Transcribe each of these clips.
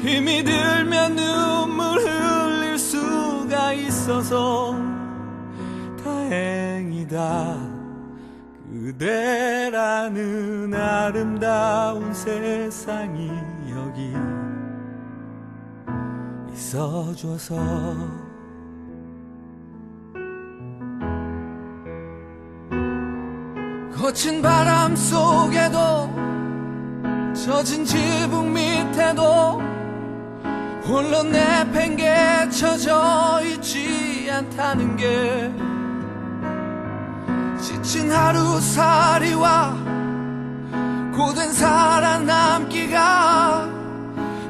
힘이 들면 눈물 흘릴 수가 있어서 다행이다. 그대라는 아름다운 세상이 여기 있어줘서. 거친 바람 속에도 젖은 지붕 밑에도 홀로 내팽개쳐져 있지 않다는 게 지친 하루살이와 고된 살아남기가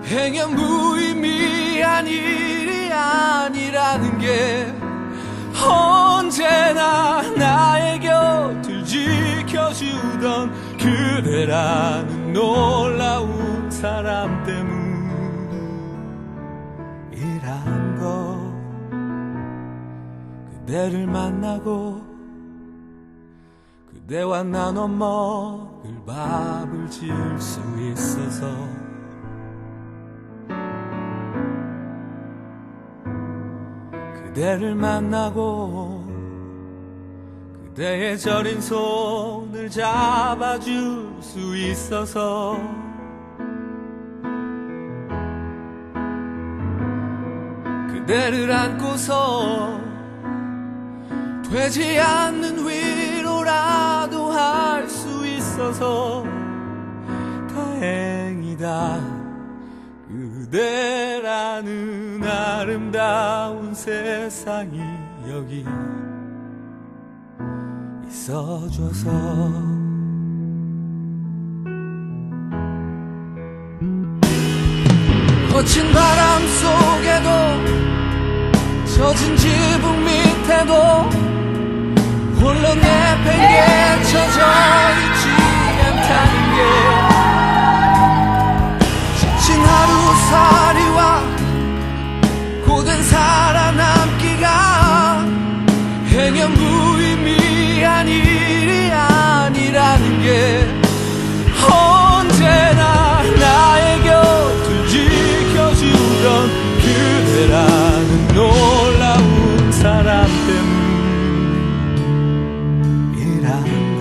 행여 무의미한 일이 아니라는 게 언제나 나의 곁을 지켜주던 그대라는 그대를 만나고 그대와 나눠 먹을 밥을 지을 수 있어서 그대를 만나고 그대의 저린 손을 잡아줄 수 있어서 그대를 안고서 되지 않는 위로라도 할 수 있어서 다행이다. 그대라는 아름다운 세상이 여기 있어줘서. 거친 바람 속에도 젖은 지붕 밑에도 내 팽개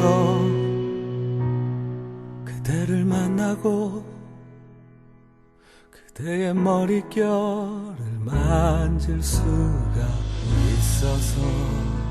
거 그대를 만나고 그대의 머릿결을 만질 수가 있어서